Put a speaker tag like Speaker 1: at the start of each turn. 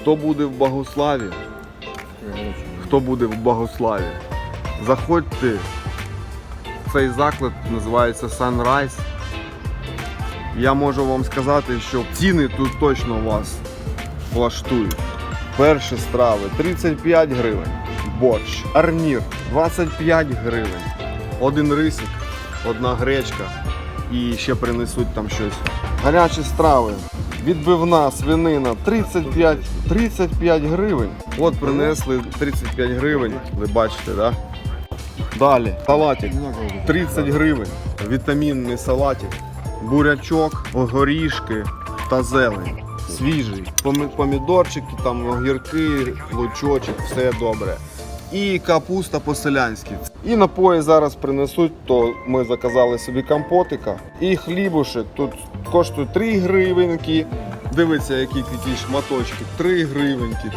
Speaker 1: Хто буде в Богославі? Хто буде в Богославі? Заходьте. Цей заклад називається Sunrise. Я можу вам сказати, що ціни тут точно вас влаштують. Перші страви 35 гривень. Борщ, арнір 25 гривень. Один рисик, одна гречка і ще принесуть там щось. Гарячі страви. Відбивна свинина 35, 35 гривень. От принесли 35 гривень. Ви бачите, да? Далі салатик 30 гривень. Вітамінний салатик, бурячок, горішки та зелень. Свіжий. Помідорчики, там огірки, лучочок, все добре. І капуста по-селянськи. І напої зараз принесуть, то ми заказали собі компотика. І хлібушек тут коштує 3 гривеньки. Дивіться, які такі шматочки. 3 гривеньки.